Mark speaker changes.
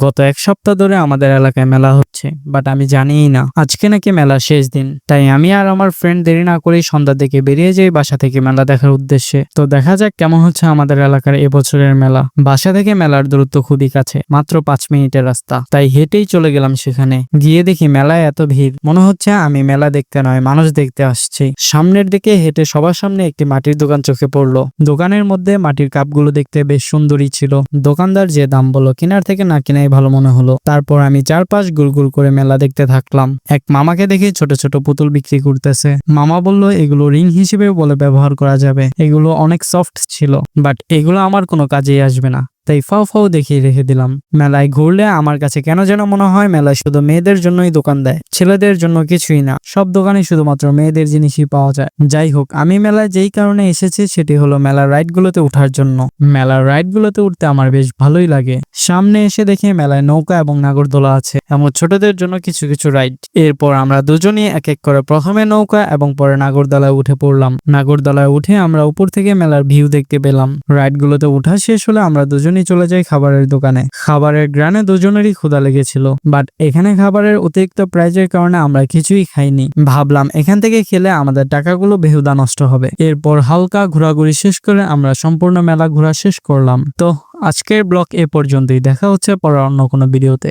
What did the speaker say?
Speaker 1: গত এক সপ্তাহ ধরে আমাদের এলাকায় মেলা হচ্ছে বাট আমি জানিই না। আজকে নাকি মেলা শেষ দিন, তাই আমি আর আমার ফ্রেন্ড দেরি না করেই সন্ধ্যার দিকে বেরিয়ে যাই বাসা থেকে মেলা দেখার উদ্দেশ্যে। তো দেখা যাক কেমন হচ্ছে আমাদের এলাকার এবছরের মেলা। বাসা থেকে মেলার দূরত্ব খুবই কাছে, মাত্র পাঁচ মিনিটের রাস্তা। তাই হেঁটেই চলে গেলাম সেখানে। গিয়ে দেখি মেলায় এত ভিড়। মনে হচ্ছে আমি মেলা দেখতে নয়, মানুষ দেখতে আসছি। সামনের দিকে হেঁটে সবার সামনে একটি মাটির দোকান চোখে পড়ল। দোকানের মধ্যে মাটির কাপগুলো দেখতে বেশ সুন্দরই ছিল। দোকানদার যে দাম বলো কেনার থেকে না কেনাই ভালো মনে হলো। তারপর আমি চারপাশ গুল গুল করে মেলা দেখতে থাকলাম। এক মামাকে দেখে ছোট ছোট পুতুল বিক্রি করতেছে। মামা বলল, এগুলো রিং হিসেবে বলে ব্যবহার করা যাবে। এগুলো অনেক সফট ছিল বাট এগুলো আমার কোনো কাজেই আসবে না। তাই ফাও ফাও দেখিয়ে রেখে দিলাম। মেলায় ঘুরলে আমার কাছে কেন যেন মনে হয় মেলায় শুধু মেয়েদের জন্যই দোকান দেয়, ছেলেদের জন্য কিছুই না, সব দোকানে শুধুমাত্র মেয়েদের জিনিসই পাওয়া যায়। যাই হোক, আমি মেলায় যেই কারণে এসেছি সেটি হলো মেলার রাইডগুলোতে ওঠার জন্য। মেলার রাইডগুলোতে উঠতে আমার বেশ ভালোই লাগে। সামনে এসে দেখি মেলায় নৌকা এবং নাগরদোলা আছে, এমন ছোটদের জন্য কিছু কিছু রাইড। এরপর আমরা দুজনই এক এক করে প্রথমে নৌকা এবং পরে নাগরদোলায় উঠে পড়লাম। নাগরদোলায় উঠে আমরা উপর থেকে মেলার ভিউ দেখতে পেলাম। রাইডগুলোতে উঠা শেষ হলে আমরা দুজনেই চলে যায় খাবারের দোকানে। খাবারের গ্রানে দুজনেরই ক্ষুধা লেগেছিল। বাট এখানে খাবারের অতিরিক্ত প্রাইজের কারণে আমরা কিছুই খাইনি। ভাবলাম এখান থেকে খেলে আমাদের টাকাগুলো বেহুদা নষ্ট হবে। এরপর হালকা ঘোরাঘুরি শেষ করে আমরা সম্পূর্ণ মেলা ঘোরা শেষ করলাম। তো আজকের ব্লক এ পর্যন্তই। দেখা হচ্ছে পরে অন্য কোনো ভিডিওতে।